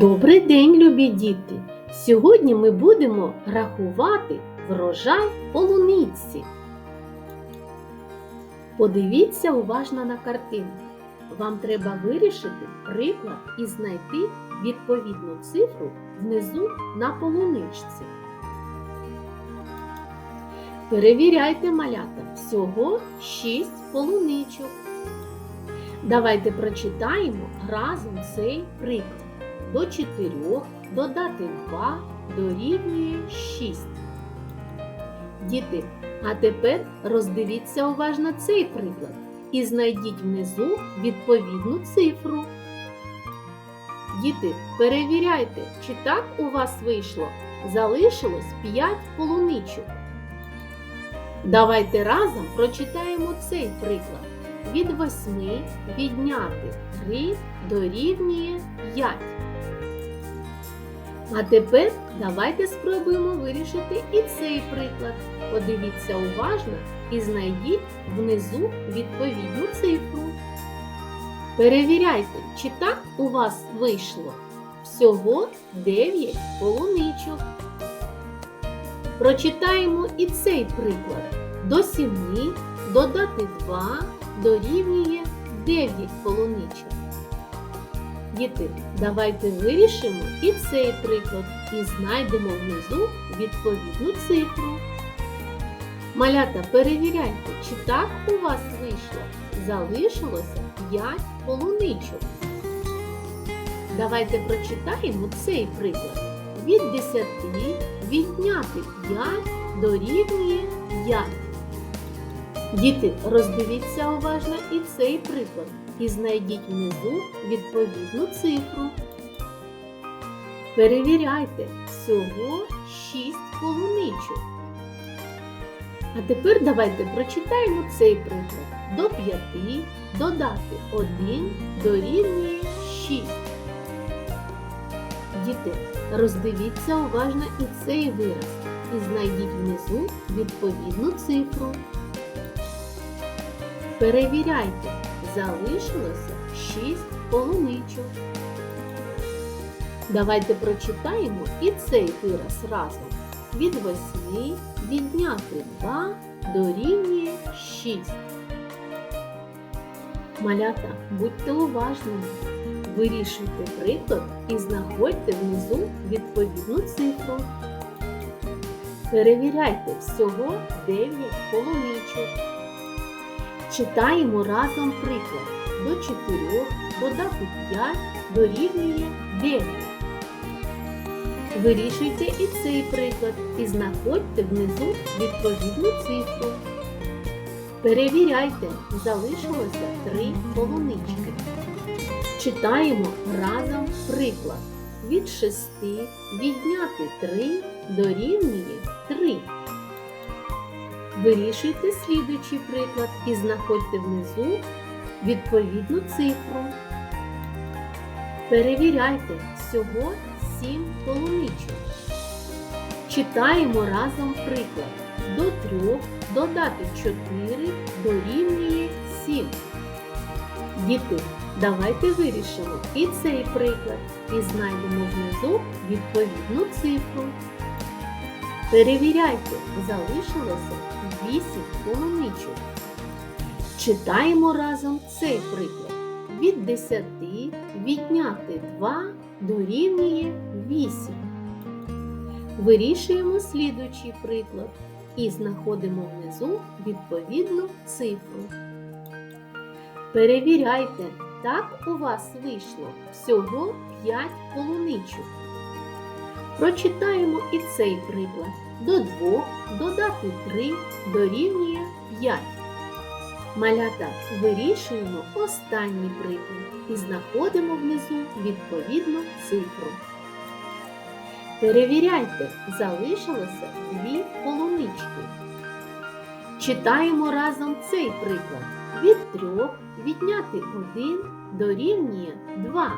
Добрий день, любі діти! Сьогодні ми будемо рахувати врожай полуниці. Подивіться уважно на картину. Вам треба вирішити приклад і знайти відповідну цифру внизу на полуничці. Перевіряйте малята всього 6 полуничок. Давайте прочитаємо разом цей приклад. До 4 додати 2 дорівнює 6. Діти, а тепер роздивіться уважно цей приклад і знайдіть внизу відповідну цифру. Діти, перевіряйте, чи так у вас вийшло. Залишилось 5 полуничок. Давайте разом прочитаємо цей приклад. Від 8 відняти 3 дорівнює 5. А тепер давайте спробуємо вирішити і цей приклад. Подивіться уважно і знайдіть внизу відповідну цифру. Перевіряйте, чи так у вас вийшло. Всього 9 полуничок. Прочитаємо і цей приклад. До 7 додати 2 дорівнює 9 полуничок. Діти, давайте вирішимо і цей приклад і знайдемо внизу відповідну цифру. Малята, перевіряйте, чи так у вас вийшло. Залишилося 5 полуничок. Давайте прочитаємо цей приклад. Від 10 відняти 5 дорівнює 5. Діти, роздивіться уважно і цей приклад і знайдіть внизу відповідну цифру. Перевіряйте всього 6 полуничок. А тепер давайте прочитаємо цей приклад. До 5 додати 1 дорівнює 6. Діти, роздивіться уважно і цей вираз і знайдіть внизу відповідну цифру. Перевіряйте, залишилося 6 полуничок. Давайте прочитаємо і цей вираз разом. Від 8 відняти 2 дорівнює 6. Малята, будьте уважними. Вирішуйте приклад і знаходьте внизу відповідну цифру. Перевіряйте всього 9 полуничок. Читаємо разом приклад. До 4 додати 5 дорівнює 9. Вирішуйте і цей приклад і знаходьте внизу відповідну цифру. Перевіряйте, залишилося 3 полунички. Читаємо разом приклад. Від 6 відняти 3 дорівнює 3. Вирішуйте слідуючий приклад і знаходьте внизу відповідну цифру. Перевіряйте всього 7 полуничок. Читаємо разом приклад. До 3 додати 4 дорівнює 7. Діти, давайте вирішимо і цей приклад і знайдемо внизу відповідну цифру. Перевіряйте, залишилося 8 полуничок. Читаємо разом цей приклад. Від 10 відняти 2 дорівнює 8. Вирішуємо слідуючий приклад і знаходимо внизу відповідну цифру. Перевіряйте, так у вас вийшло всього 5 полуничок. Прочитаємо і цей приклад. До 2 додати 3 дорівнює 5. Малята вирішуємо останній приклад і знаходимо внизу відповідну цифру. Перевіряйте, залишилося 2 полунички. Читаємо разом цей приклад. Від 3 відняти 1 дорівнює 2.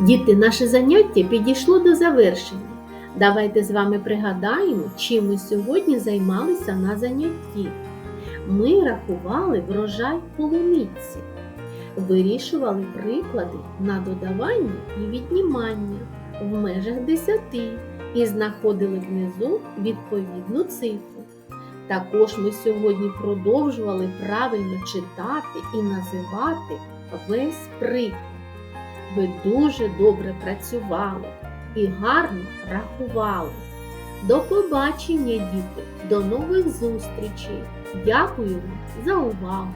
Діти, наше заняття підійшло до завершення. Давайте з вами пригадаємо, чим ми сьогодні займалися на занятті. Ми рахували врожай полуниці. Вирішували приклади на додавання і віднімання в межах 10 і знаходили внизу відповідну цифру. Також ми сьогодні продовжували правильно читати і називати весь приклад. Ви дуже добре працювали і гарно рахували. До побачення, діти! До нових зустрічей! Дякую вам за увагу!